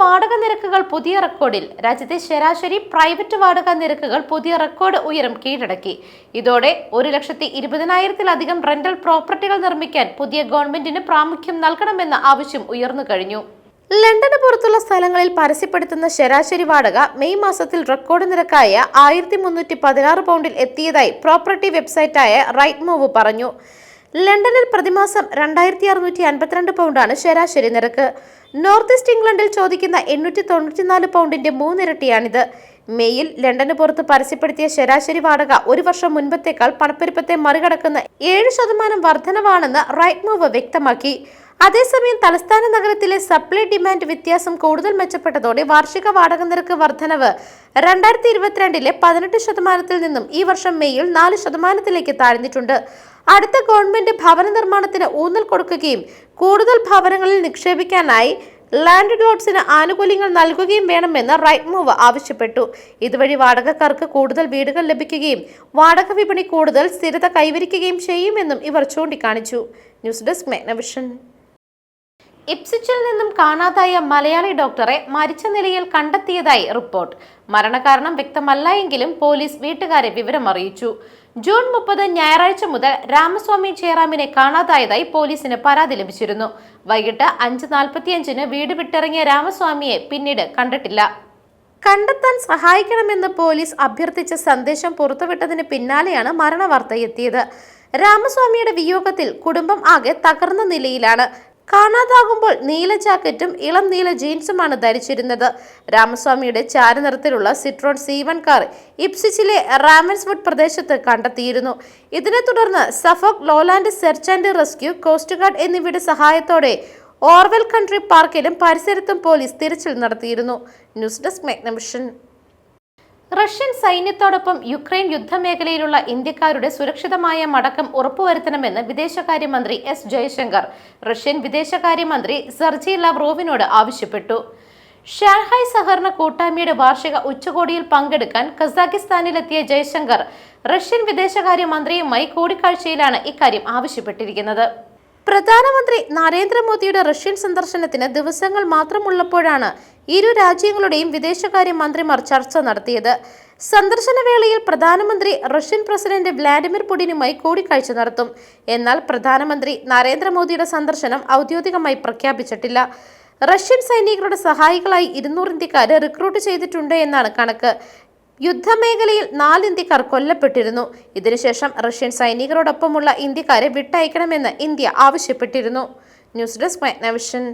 വാടക നിരക്കുകൾ പുതിയ റെക്കോർഡിൽ. രാജ്യത്തെ ശരാശരി പ്രൈവറ്റ് വാടക നിരക്കുകൾ പുതിയ റെക്കോർഡ് ഉയരം കീഴടക്കി. ഇതോടെ ഒരു ലക്ഷത്തി ഇരുപതിനായിരത്തിലധികം റെന്റൽ പ്രോപ്പർട്ടികൾ നിർമ്മിക്കാൻ പുതിയ ഗവൺമെന്റിന് പ്രാമുഖ്യം നൽകണമെന്ന ആവശ്യം ഉയർന്നു കഴിഞ്ഞു. ലണ്ടന് പുറത്തുള്ള സ്ഥലങ്ങളിൽ പരസ്യപ്പെടുത്തുന്ന ശരാശരി വാടക മെയ് മാസത്തിൽ റെക്കോർഡ് നിരക്കായ ആയിരത്തി മുന്നൂറ്റി പതിനാറ് പൗണ്ടിൽ എത്തിയതായി പ്രോപ്പർട്ടി വെബ്സൈറ്റായ റൈറ്റ് മൂവ് പറഞ്ഞു. ലണ്ടനിൽ പ്രതിമാസം രണ്ടായിരത്തി അറുന്നൂറ്റി അൻപത്തിരണ്ട് പൗണ്ടാണ് ശരാശരി നിരക്ക്. നോർത്ത് ഈസ്റ്റ് ഇംഗ്ലണ്ടിൽ ചോദിക്കുന്ന എണ്ണൂറ്റി തൊണ്ണൂറ്റിനാല് പൗണ്ടിന്റെ മൂന്നിരട്ടിയാണിത്. മെയ്യിൽ ലണ്ടന് പുറത്ത് പരസ്യപ്പെടുത്തിയ ശരാശരി വാടക ഒരു വർഷം മുൻപത്തേക്കാൾ പണപ്പെരുപ്പത്തെ മറികടക്കുന്ന ഏഴ് ശതമാനം വർധനവാണെന്ന് റൈറ്റ് മൂവ് വ്യക്തമാക്കി. അതേസമയം തലസ്ഥാന നഗരത്തിലെ സപ്ലൈ ഡിമാൻഡ് വ്യത്യാസം കൂടുതൽ മെച്ചപ്പെട്ടതോടെ വാർഷിക വാടക നിരക്ക് വർധനവ് രണ്ടായിരത്തി ഇരുപത്തിരണ്ടിലെ പതിനെട്ട് ശതമാനത്തിൽ നിന്നും ഈ വർഷം മെയ്യിൽ നാല് ശതമാനത്തിലേക്ക് താഴ്ന്നിട്ടുണ്ട്. അടുത്ത ഗവൺമെന്റ് ഭവന നിർമ്മാണത്തിന് ഊന്നൽ കൊടുക്കുകയും കൂടുതൽ ഭവനങ്ങളിൽ നിക്ഷേപിക്കാനായി ലാൻഡ് ലോഡ്സിന് ആനുകൂല്യങ്ങൾ നൽകുകയും വേണമെന്ന് റൈറ്റ് മൂവ് ആവശ്യപ്പെട്ടു. ഇതുവഴി വാടകക്കാർക്ക് കൂടുതൽ വീടുകൾ ലഭിക്കുകയും വാടക വിപണി കൂടുതൽ സ്ഥിരത കൈവരിക്കുകയും ചെയ്യുമെന്നും ഇവർ ചൂണ്ടിക്കാണിച്ചു. ന്യൂസ് ഡെസ്ക് മെഗ്നവിഷൻ ഇപ്സിച്ചിൽ നിന്നും കാണാതായ മലയാളി ഡോക്ടറെ മരിച്ച നിലയിൽ കണ്ടെത്തിയതായി റിപ്പോർട്ട്. മരണകാരണം വ്യക്തമല്ല എങ്കിലും പോലീസ് വീട്ടുകാരെ വിവരം അറിയിച്ചു. ജൂൺ മുപ്പത് ഞായറാഴ്ച മുതൽ രാമസ്വാമി ജയറാമിനെ കാണാതായതായി പോലീസിന് പരാതി ലഭിച്ചിരുന്നു. വൈകിട്ട് അഞ്ച് നാൽപ്പത്തിയഞ്ചിന് വീട് വിട്ടിറങ്ങിയ രാമസ്വാമിയെ പിന്നീട് കണ്ടിട്ടില്ല. കണ്ടെത്താൻ സഹായിക്കണമെന്ന് പോലീസ് അഭ്യർത്ഥിച്ച സന്ദേശം പുറത്തുവിട്ടതിന് പിന്നാലെയാണ് മരണവാർത്ത എത്തിയത്. രാമസ്വാമിയുടെ വിയോഗത്തിൽ കുടുംബം ആകെ തകർന്ന നിലയിലാണ്. കാണാതാകുമ്പോൾ നീല ജാക്കറ്റും ഇളം നീല ജീൻസുമാണ് ധരിച്ചിരുന്നത്. രാമസ്വാമിയുടെ ചാരനിറത്തിലുള്ള സിട്രോൺ സി വൺ കാർ ഇപ്സിച്ചിലെ റാമൻസ്വുഡ് പ്രദേശത്ത് കണ്ടെത്തിയിരുന്നു. ഇതിനെ തുടർന്ന് Suffolk lowland search and rescue coast guard എന്നിവയുടെ സഹായത്തോടെ ഓർവെൽ കൺട്രി പാർക്കിലും പരിസരത്തും പോലീസ് തിരച്ചിൽ നടത്തിയിരുന്നു. ന്യൂസ് ഡെസ്ക് മെഗ്നവിഷൻ. റഷ്യൻ സൈന്യത്തോടൊപ്പം യുക്രൈൻ യുദ്ധമേഖലയിലുള്ള ഇന്ത്യക്കാരുടെ സുരക്ഷിതമായ മടക്കം ഉറപ്പുവരുത്തണമെന്ന് വിദേശകാര്യമന്ത്രി എസ് ജയശങ്കർ. റഷ്യൻ വിദേശകാര്യമന്ത്രി സെർജി ലവ്റോവിനോട് ആവശ്യപ്പെട്ടു. ഷാങ്ഹായ് സഹകരണ കൂട്ടായ്മയുടെ വാർഷിക ഉച്ചകോടിയിൽ പങ്കെടുക്കാൻ കസാക്കിസ്ഥാനിലെത്തിയ ജയശങ്കർ റഷ്യൻ വിദേശകാര്യമന്ത്രിയുമായി കൂടിക്കാഴ്ചയിലാണ് ഇക്കാര്യം ആവശ്യപ്പെട്ടിരിക്കുന്നത്. പ്രധാനമന്ത്രി നരേന്ദ്രമോദിയുടെ റഷ്യൻ സന്ദർശനത്തിന് ദിവസങ്ങൾ മാത്രമുള്ളപ്പോഴാണ് ഇരു രാജ്യങ്ങളുടെയും വിദേശകാര്യ മന്ത്രിമാർ ചർച്ച നടത്തിയത്. സന്ദർശന വേളയിൽ പ്രധാനമന്ത്രി റഷ്യൻ പ്രസിഡന്റ് വ്ളാഡിമിർ പുടിനുമായി കൂടിക്കാഴ്ച നടത്തും. എന്നാൽ പ്രധാനമന്ത്രി നരേന്ദ്രമോദിയുടെ സന്ദർശനം ഔദ്യോഗികമായി പ്രഖ്യാപിച്ചിട്ടില്ല. റഷ്യൻ സൈനികരുടെ സഹായികളായി ഇരുന്നൂറ് ഇന്ത്യക്കാരെ റിക്രൂട്ട് ചെയ്തിട്ടുണ്ട് എന്നാണ് കണക്ക്. യുദ്ധമേഖലയിൽ നാല് ഇന്ത്യക്കാർ കൊല്ലപ്പെട്ടിരുന്നു. ഇതിനുശേഷം റഷ്യൻ സൈനികരോടൊപ്പമുള്ള ഇന്ത്യക്കാരെ വിട്ടയക്കണമെന്ന് ഇന്ത്യ ആവശ്യപ്പെട്ടിരുന്നു. News desk മെഗ്നവിഷൻ.